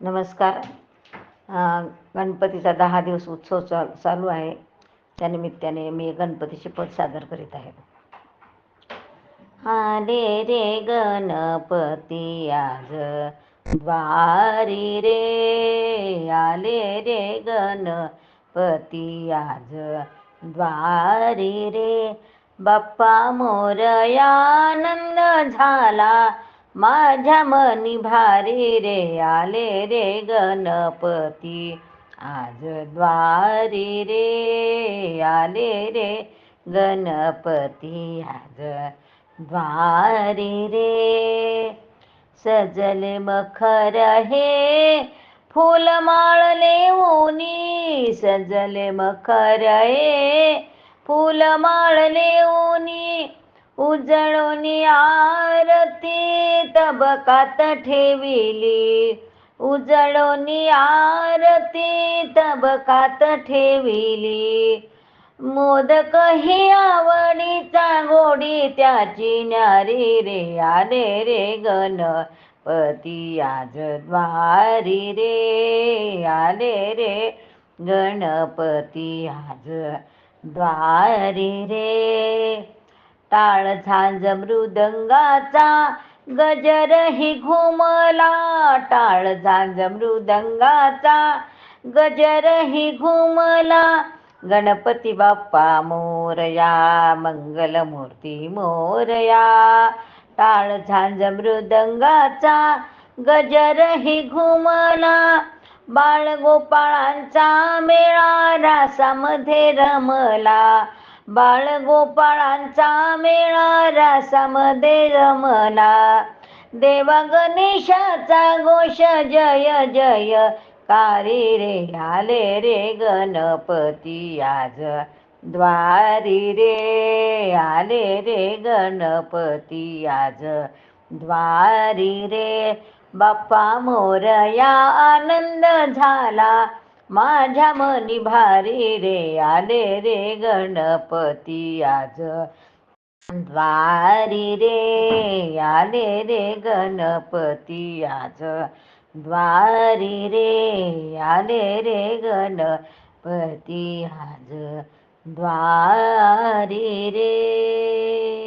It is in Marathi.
नमस्कार. गणपतीचा दहा दिवस उत्सव चा चालू आहे. त्यानिमित्ताने मी गणपतीचे पद सादर करीत आहे. आले रे गणपती आज. द्वारी रे. आले रे गणपती आज. द्वारी रे. बाप्पा मोरया आनंद झाला. माझ्या मनी भारी रे आले रे गणपती. आज द्वारी रे आले रे गणपती. आज द्वारी रे. सजले मखर हे फूल माळले ऊनी. सजले मखर हे फूल माळले ऊनी. उजळोनी आरती तबकात ठेविली. उजळोनी आरती तबकात ठेविली. मोदक ही आवडीचा गोडी त्याची न्यारी रे आले रे गणपती आज द्वारी रे आले रे गणपती आज द्वारी रे. टाळ झांज मृदंगाचा गजर ही घुमला. टाळ झांज मृदंगाचा गजर ही घुमला. गणपती बाप्पा मोरया मंगलमूर्ती मोरया. टाळ झांज मृदंगाचा गजर ही घुमला. बाळगोपाळांचा मेळा रासामध्ये रमला. बाळगोपाळांचा मेळा रासामध्ये रमला देवा गणेशाचा घोष जय जय कारी रे आले रे गणपती आज. द्वारी रे आले रे गणपती आज. द्वारी रे बाप्पा मोरया आनंद झाला. माझ्या मनी भारी रे आले रे गणपती आज. द्वारी रे आले रे गणपती आज. द्वारी रे आले रे गणपती आज. द्वारी रे.